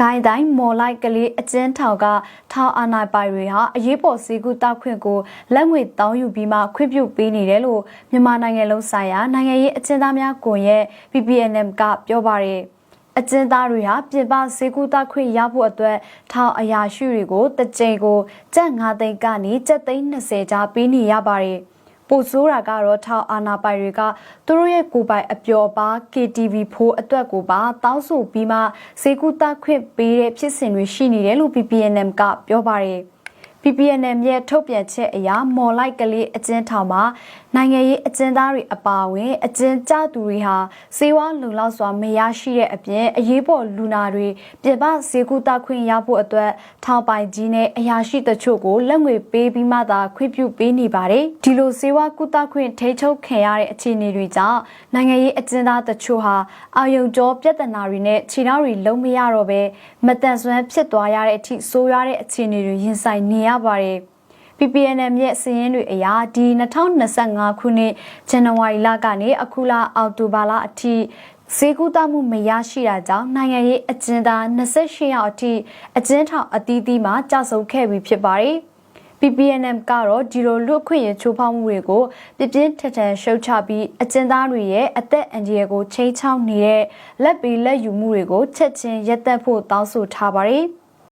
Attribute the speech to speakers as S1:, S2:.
S1: ကိုင်းတိုင်းမော်လိုက်ကလေးအကျဉ်းထောင်ကထောင်အာဏာပိုင်တွေဟာအရေးပေါ်စီကူတောက်ခွင့်ကိုလက်ငွေတောင်းယူပြီးမှခွင့်ပြုပေးနေတယ်လို့မြန်မာနိုင်ငံလုံးဆိုင်ရာနိုင်ငံရေးအကျဉ်းသားများကွန်ရက် PPNM ကပြောပါရယ်အကျဉ်းသားတွေဟာပြင်ပဈေးကူတောက်ခွင့်ရဖို့အတွက်ထောင်အရာရှိတွေကိုတစ်ကြိမ်ကိုကျပ်9သိန်းကနေကျပ်သိန်း20ကြားပေးနေရပါတယ် ပိုဆိုးတာကတော့ထောင်အာနာပိုင်တွေကသူတို့ရဲ့ကိုယ်ပိုင်အပျော်ပါ KTV ဖိုးအတွက်ကိုပါတောင်းဆိုပြီးမှဈေးကူတက်ခွင့်ပေးတဲ့ဖြစ်စဉ်တွေရှိနေတယ်လို့ PPNM ကပြောပါတယ် PPNM ရဲ့ထုတ်ပြန်ချက်အရမော်လိုက်ကလေးအကျဉ်းထောင်မှာနိုင်ငံရေးအကျဉ်းသားတွေအပါအဝင်အကျဉ်းကျသူတွေဟာစေဝါလုံလောက်စွာမရရှိတဲ့အပြင်အရေးပေါ်လူနာတွေပြည်ပဈေးကူတာခွင့်ရဖို့အတွက်ထောင်ပိုင်ကြီးနဲ့အရာရှိတချို့ကိုလက်ငွေပေးပြီးမှသာခွင့်ပြုပေးနေပါတယ်ဒီလိုစေဝါကူတာခွင့်ထိချုပ်ခံရတဲ့အခြေအနေတွေကြောင့်နိုင်ငံရေးအကျဉ်းသားတချို့ဟာအာယုံကြောပြဿနာတွေနဲ့ခြေနှောက်တွေလုံးမရတော့ပဲမတန်ဆွမ်းဖြစ်သွားရတဲ့အထိဆိုးရွားတဲ့အခြေအနေတွေရင်ဆိုင်နေရပါတယ် PPNM ရဲ့စည်ရင်းတွေအရာဒီ2025ခုနှစ်ဇန်နဝါရီလကနေအခုလအောက်တိုဘာလအထိဈေးကူးတမှုမရရှိတာကြောင့်နိုင်ငံရေးအကျဉ်းသား28ယောက်အထိအကျဉ်းထောင်အသီးသီးမှာကြာဆုံးခဲ့ပြီဖြစ်ပါတယ်။ PPNM ကတော့ဒီလိုလူခွင့်ရချိုးဖောက်မှုတွေကိုပြပြင်းထန်ထန်ရှုတ်ချပြီးအကျဉ်းသားတွေရဲ့အသက်အန္တရာယ်ကိုချိန်ချောက်နေတဲ့လက်ပြီးလက်ယူမှုတွေကိုချက်ချင်းရပ်တန့်ဖို့တောင်းဆိုထားပါတယ်။